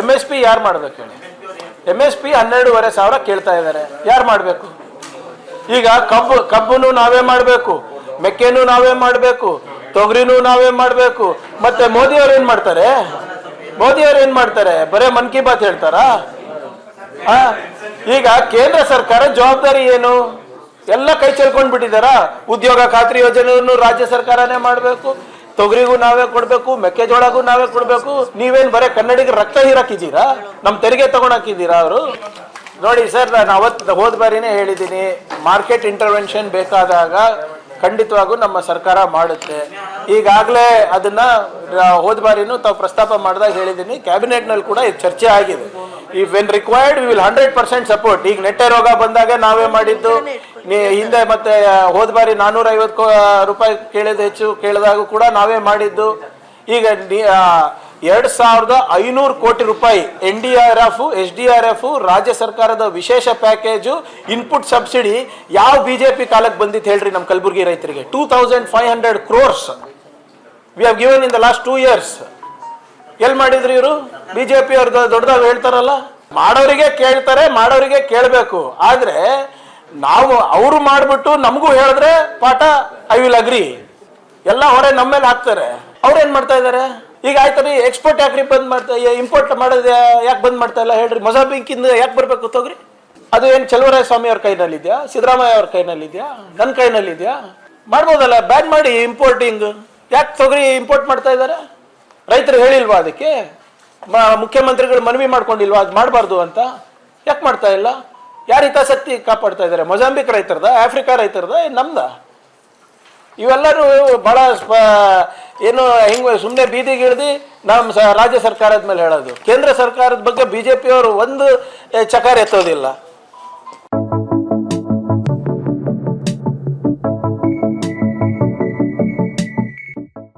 M S P ಯಾರು ಮಾಡ್ಬೇಕು ಹೇಳಿ? ಎಂ ಎಸ್ ಪಿ ಹನ್ನೆರಡೂವರೆ ಸಾವಿರ ಕೇಳ್ತಾ ಇದ್ದಾರೆ. ಯಾರು ಮಾಡಬೇಕು? ಈಗ ಕಬ್ಬು, ಕಬ್ಬುನು ನಾವೇ ಮಾಡಬೇಕು, ಮೆಕ್ಕೆನೂ ನಾವೇ ಮಾಡಬೇಕು, ತೊಗರಿನೂ ನಾವೇ ಮಾಡಬೇಕು. ಮತ್ತೆ ಮೋದಿ ಏನು ಮಾಡ್ತಾರೆ? ಮೋದಿ ಏನು ಮಾಡ್ತಾರೆ? ಬರೇ ಮನ್ ಕಿ ಬಾತ್ ಹೇಳ್ತಾರಾ? ಈಗ ಕೇಂದ್ರ ಸರ್ಕಾರ ಜವಾಬ್ದಾರಿ ಏನು? ಎಲ್ಲ ಕೈ ಚೆಲ್ಕೊಂಡ್ ಬಿಟ್ಟಿದಾರ ಉದ್ಯೋಗ ಖಾತ್ರಿ ಯೋಜನೆಯನ್ನು ರಾಜ್ಯ ಸರ್ಕಾರನೇ ಮಾಡಬೇಕು ತೊಗರಿಗೂ ನಾವೇ ಕೊಡ್ಬೇಕು, ಮೆಕ್ಕೆಜೋಳಗೂ ನಾವೇ ಕೊಡ್ಬೇಕು. ನೀವೇನ್ ಬರೇ ಕನ್ನಡಿಗೆ ರಕ್ತ ಹೀರಾಕಿದ್ದೀರಾ? ನಮ್ ತೆರಿಗೆ ತಗೊಂಡಾಕಿದ್ದೀರಾ ಅವರು? ನೋಡಿ ಸರ್, ನಾನು ಅವತ್ತು ಹೋದ ಬಾರಿನೇ ಹೇಳಿದ್ದೀನಿ, ಮಾರ್ಕೆಟ್ ಇಂಟರ್ವೆನ್ಷನ್ ಬೇಕಾದಾಗ ಖಂಡಿತವಾಗೂ ನಮ್ಮ ಸರ್ಕಾರ ಮಾಡುತ್ತೆ. ಈಗಾಗಲೇ ಅದನ್ನ ಹೋದ ಬಾರಿನೂ ತಾವು ಪ್ರಸ್ತಾಪ ಮಾಡಿದಾಗ ಹೇಳಿದ್ದೀನಿ, ಕ್ಯಾಬಿನೆಟ್ನಲ್ಲಿ ಕೂಡ ಇದು ಚರ್ಚೆ ಆಗಿದೆ. ಈ when required will hundred percent support ಈಗ ನೆಟ್ಟೆ ರೋಗ ಬಂದಾಗ ನಾವೇ ಮಾಡಿದ್ದು ಹಿಂದೆ ಮತ್ತೆ ಹೋದ ಬಾರಿ ನಾನ್ನೂರ ಐವತ್ತು ರೂಪಾಯಿ ಕೇಳಿದ ಹೆಚ್ಚು, ಕೇಳಿದಾಗ ಕೂಡ ನಾವೇ ಮಾಡಿದ್ದು. ಈಗ ಎರಡ್ ಸಾವಿರದ ಐನೂರು ಕೋಟಿ ರೂಪಾಯಿ N D R F S D R F, ರಾಜ್ಯ ಸರ್ಕಾರದ ವಿಶೇಷ ಪ್ಯಾಕೇಜು ಇನ್ಪುಟ್ ಸಬ್ಸಿಡಿ ಯಾವ ಬಿಜೆಪಿ ಕಾಲಕ್ಕೆ ಬಂದಿತ್ತು ಹೇಳ್ರಿ ನಮ್ಮ ಕಲಬುರಗಿ ರೈತರಿಗೆ. Two thousand five hundred crores we have given in the last two years ಎಲ್ಲಿ ಮಾಡಿದ್ರಿ ಇವರು? ಬಿಜೆಪಿ ಅವ್ರದ್ದು ದೊಡ್ಡದಾಗ ಹೇಳ್ತಾರಲ್ಲ? ಮಾಡೋರಿಗೆ ಕೇಳ್ತಾರೆ, ಮಾಡೋರಿಗೆ ಕೇಳಬೇಕು. ಆದರೆ ನಾವು ಅವರು ಮಾಡಿಬಿಟ್ಟು ನಮಗೂ ಹೇಳಿದ್ರೆ ಪಾಠ ಐ ವಿಲ್ ಅಗ್ರಿ ಎಲ್ಲ ಹೊರೆ ನಮ್ಮ ಮೇಲೆ ಹಾಕ್ತಾರೆ. ಅವ್ರು ಏನ್ ಮಾಡ್ತಾ ಇದಾರೆ? ಈಗ ಆಯ್ತು ಎಕ್ಸ್ಪೋರ್ಟ್ ಯಾಕ್ರಿ ಬಂದ್ ಮಾಡ್ತಾ ಇಂಪೋರ್ಟ್ ಮಾಡೋದು ಯಾಕೆ ಬಂದ್ ಮಾಡ್ತಾ ಇಲ್ಲ ಹೇಳ್ರಿ. ಮೊಜಾಬಿಂಕಿಂದ ಯಾಕೆ ಬರಬೇಕು ತೊಗ್ರಿ ಅದು ಏನು ಚಲುವರಾಯ ಸ್ವಾಮಿ ಅವ್ರ ಕೈನಲ್ಲಿದೆಯಾ? ಸಿದ್ದರಾಮಯ್ಯ ಅವ್ರ ಕೈನಲ್ಲಿದೆಯಾ? ನನ್ನ ಕೈನಲ್ಲಿದೆಯಾ? ಮಾಡ್ಬೋದಲ್ಲ ಬ್ಯಾನ್ ಮಾಡಿ ಇಂಪೋರ್ಟಿಂಗ್ ಯಾಕೆ ತೊಗರಿ ಇಂಪೋರ್ಟ್ ಮಾಡ್ತಾ ಇದ್ದಾರೆ ರೈತರು ಹೇಳಿಲ್ವಾ ಅದಕ್ಕೆ? ಮುಖ್ಯಮಂತ್ರಿಗಳು ಮನವಿ ಮಾಡ್ಕೊಂಡಿಲ್ವಾ? ಅದು ಮಾಡಬಾರ್ದು ಅಂತ. ಯಾಕೆ ಮಾಡ್ತಾ ಇಲ್ಲ? ಯಾರು ಹಿತಾಸಕ್ತಿ ಕಾಪಾಡ್ತಾ ಇದ್ದಾರೆ ಮೊಜಾಂಬಿಕ್ ರೈತರದ? ಆಫ್ರಿಕಾ ರೈತರದ? ನಮ್ದ? ಇವೆಲ್ಲರೂ ಸ್ಪ- ಏನು ಹೆಂಗೆ ಸುಮ್ಮನೆ ಬೀದಿಗೆ ಇಳ್ದು ನಮ್ಮ ಸ ರಾಜ್ಯ ಸರ್ಕಾರದ ಮೇಲೆ ಹೇಳೋದು. ಕೇಂದ್ರ ಸರ್ಕಾರದ ಬಗ್ಗೆ ಬಿಜೆಪಿ ಅವರು ಒಂದು ಏ, ಚಕಾರ ಎತ್ತೋದಿಲ್ಲ.